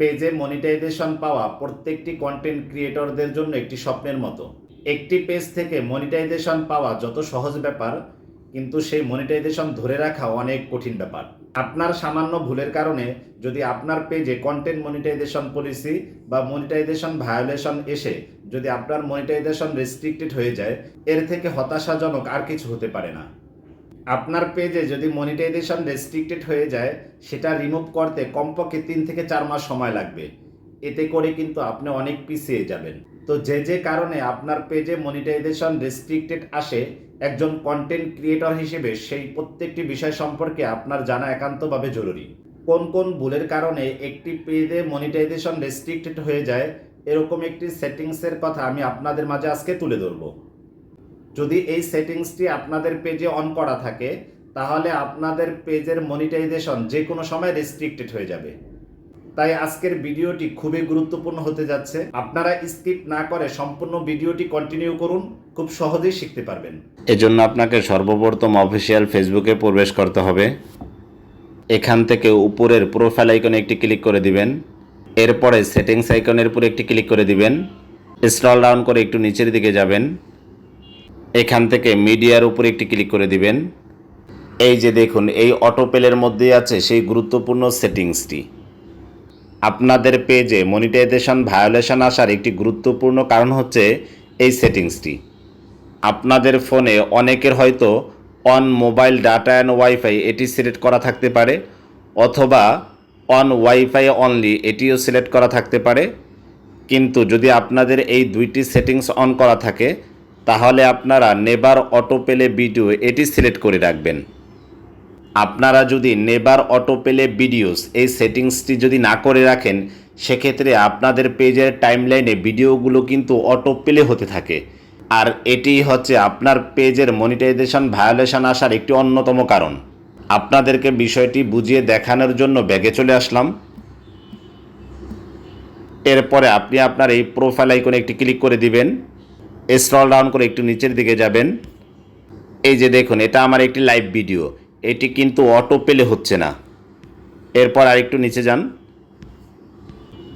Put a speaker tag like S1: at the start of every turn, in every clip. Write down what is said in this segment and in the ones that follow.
S1: পেজে মনিটাইজেশন পাওয়া প্রত্যেকটি কন্টেন্ট ক্রিয়েটরদের জন্য একটি স্বপ্নের মতো। একটি পেজ থেকে মনিটাইজেশন পাওয়া যত সহজ ব্যাপার, কিন্তু সেই মনিটাইজেশন ধরে রাখা অনেক কঠিন ব্যাপার। আপনার সামান্য ভুলের কারণে যদি আপনার পেজে কন্টেন্ট মনিটাইজেশন পলিসি বা মনিটাইজেশন ভায়োলেশন এসে যদি আপনার মনিটাইজেশন রেস্ট্রিক্টেড হয়ে যায়, এর থেকে হতাশাজনক আর কিছু হতে পারে না। আপনার পেজে যদি মনিটাইজেশন রেস্ট্রিক্টেড হয়ে যায়, সেটা রিমুভ করতে কমপক্ষে তিন থেকে চার মাস সময় লাগবে। এতে করে কিন্তু আপনি অনেক পিছিয়ে যাবেন। তো যে যে কারণে আপনার পেজে মনিটাইজেশন রেস্ট্রিক্টেড আসে, একজন কন্টেন্ট ক্রিয়েটর হিসেবে সেই প্রত্যেকটি বিষয় সম্পর্কে আপনার জানা একান্তভাবে জরুরি। কোন কোন ভুলের কারণে একটি পেজে মনিটাইজেশন রেস্ট্রিক্টেড হয়ে যায়, এরকম একটি সেটিংসের কথা আমি আপনাদের মাঝে আজকে তুলে ধরবো। যদি এই সেটিংসটি আপনাদের পেজে অন করা থাকে, তাহলে আপনাদের পেজের মনিটাইজেশন যে কোনো সময় রেস্ট্রিক্টেড হয়ে যাবে। তাই আজকের ভিডিওটি খুবই গুরুত্বপূর্ণ হতে যাচ্ছে। আপনারা স্কিপ না করে সম্পূর্ণ ভিডিওটি কন্টিনিউ করুন, খুব সহজেই শিখতে পারবেন।
S2: এজন্য আপনাকে সর্বপ্রথম অফিসিয়াল ফেসবুকে প্রবেশ করতে হবে। এখান থেকে উপরের প্রোফাইল আইকনে একটি ক্লিক করে দিবেন। এরপরে সেটিংস আইকনের উপরে একটি ক্লিক করে দিবেন। স্ক্রল ডাউন করে একটু নিচের দিকে যাবেন। এখান থেকে মিডিয়ার উপরে একটি ক্লিক করে দিবেন। এই যে দেখুন, এই অটোপেলের মধ্যে আছে সেই গুরুত্বপূর্ণ সেটিংসটি। আপনাদের পেজে মনিটাইজেশন, ভায়োলেশন আসার একটি গুরুত্বপূর্ণ কারণ হচ্ছে এই সেটিংসটি। আপনাদের ফোনে অনেকের হয়তো on mobile data and wifi এটি সিলেক্ট করা থাকতে পারে, অথবা অন ওয়াইফাই অনলি এটিও সিলেক্ট করা থাকতে পারে। কিন্তু যদি আপনাদের এই দুইটি সেটিংস অন করা থাকে তাহলে আপনারা নেবার অটো পেলে ভিডিও এটি সিলেক্ট করে রাখবেন। আপনারা যদি নেবার অটো পেলে ভিডিওস এই সেটিংসটি যদি না করে রাখেন, সেক্ষেত্রে আপনাদের পেজের টাইমলাইনে ভিডিওগুলো কিন্তু অটো পেলে হতে থাকে। আর এটি হচ্ছে আপনার পেজের মনিটাইজেশন ভায়োলেশন আসার একটি অন্যতম কারণ। আপনাদেরকে বিষয়টি বুঝিয়ে দেখানোর জন্য ব্যাগে চলে আসলাম। এরপরে আপনি আপনার এই প্রোফাইল আইকনে একটি ক্লিক করে দিবেন। স্ক্রল ডাউন করে একটু নিচের দিকে যাবেন। এই যে দেখুন, এটা আমার একটি লাইভ ভিডিও এটি কিন্তু অটো পেলে হচ্ছে না। এরপর আরেকটু নিচে যান।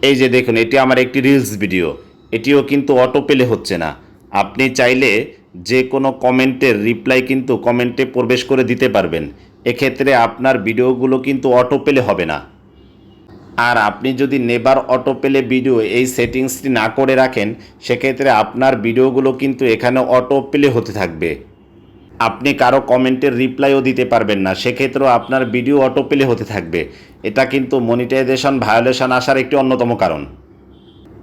S2: এই যে দেখুন, এটি আমার একটি রিলস ভিডিও এটিও কিন্তু অটো পেলে হচ্ছে না। আপনি চাইলে যে কোনো কমেন্টের রিপ্লাই কিন্তু কমেন্টে প্রবেশ করে দিতে পারবেন। এক্ষেত্রে আপনার ভিডিওগুলো কিন্তু অটো পেলে হবে না। আর আপনি যদি নেবার অটো পেলে ভিডিও এই সেটিংসটি না করে রাখেন, সেক্ষেত্রে আপনার ভিডিওগুলো কিন্তু এখানে অটো পেলে হতে থাকবে। আপনি কারও কমেন্টের রিপ্লাইও দিতে পারবেন না, সেক্ষেত্রেও আপনার ভিডিও অটো পেলে হতে থাকবে। এটা কিন্তু মনিটাইজেশন ভায়োলেশন আসার একটি অন্যতম কারণ।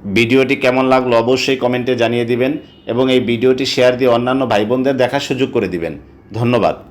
S2: ভিডিওটি কেমন লাগল অবশ্যই কমেন্টে জানিয়ে দিবেন এবং এই ভিডিওটি শেয়ার দিয়ে অন্যান্য ভাই বোনদের দেখার সুযোগ করে দিবেন। ধন্যবাদ।